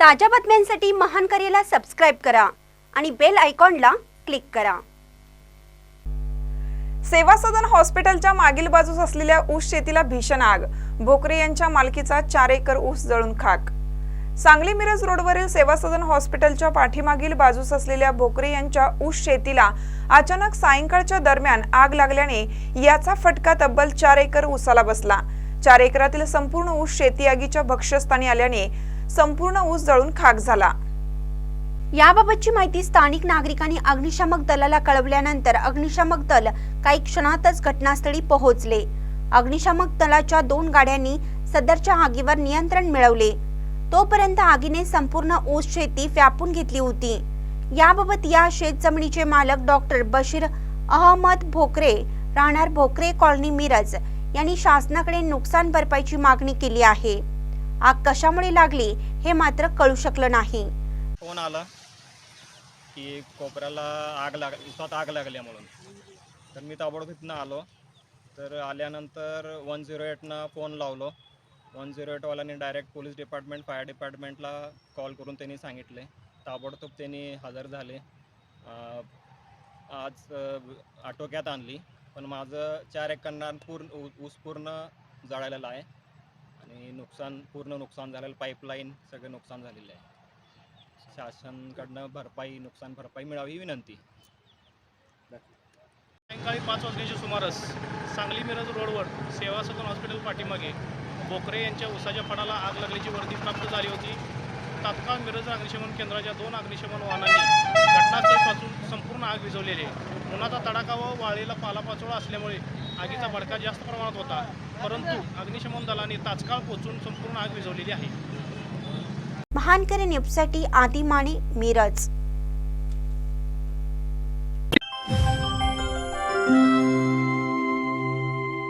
ताज्या बातम्यांसाठी महान करेला सबस्क्राईब करा आणि बेल आयकॉनला क्लिक करा. सेवा सदन हॉस्पिटलच्या मागील बाजूस असलेल्या ऊस शेतीला भीषण आग. भोकरे यांच्या मालकीचा चार एकर ऊस जळून खाक. सांगली मिरज रोडवरील सेवा सदन हॉस्पिटलच्या पाठीमागील बाजूस असलेल्या भोकरे यांच्या ऊस शेतीला अचानक सायंकाळच्या दरम्यान आग लागल्याने याचा फटका तब्बल चार एकर ऊसाला बसला. चार एकरातील संपूर्ण ऊस शेती आगीच्या भक्ष्यस्थानी आल्याने संपूर्ण ऊस जळून खाक झाला. याबाबतची माहिती स्थानिक नागरिकांनी अग्निशामक दलाला कळवल्यानंतर अग्निशामक दल काही क्षणातच घटनास्थळी पोहोचले. अग्निशामक दलाच्या दोन गाड्यांनी सदरच्या आगीवर नियंत्रण मिळवले. तोपर्यंत आगीने संपूर्ण ऊस शेती व्यापून घेतली होती. याबाबत या शेत जमिनीचे मालक डॉक्टर बशीर अहमद भोकरे राहणार भोकरे कॉलनी मिरज यांनी शासनाकडे नुकसान भरपाईची मागणी केली आहे. आग कशामुळे लागली हे मात्र कळू शकलं नाही. फोन आला की कोपऱ्याला आग लाग उसात आग लागली म्हणून. तर मी ताबडतोब तिथनं आलो. तर आल्यानंतर वन झिरो एटनं फोन लावलो. वन झिरो एटवाल्यांनी डायरेक्ट पोलीस डिपार्टमेंट फायर डिपार्टमेंटला कॉल करून त्यांनी सांगितले. ताबडतोब त्यांनी हजर झाले. आज आटोक्यात आणली. पण माझं चार एकरांना पूर्ण ऊ- ऊस पूर्ण जळालेला आहे. आणि नुकसान पूर्ण नुकसान झालेलं पाईपलाईन सगळं नुकसान झालेलं आहे. शासनकडनं भरपाई नुकसान भरपाई मिळावी ही विनंती. सायंकाळी पाच वाजण्याच्या सुमारास सांगली मिरज रोडवर सेवा सदन हॉस्पिटल पाठीमागे बोकरे यांच्या उसाच्या फडाला आग लागल्याची वर्दी प्राप्त झाली होती. तात्काळ मिरज अग्निशमन केंद्राच्या दोन अग्निशमन वाहनांनी घटनास्थळापासून संपूर्ण आग विझवलेली आहे. उन्हाचा तडाखा व वाळलेला पालापाचोळा असल्यामुळे आगीचा भडका जास्त प्रमाणात होता परंतु अग्निशमन दलाने तात्काळ पोहोचून संपूर्ण आग विझवलेली आहे. महानकरी न्यूजसाठी आदी माने मिरज.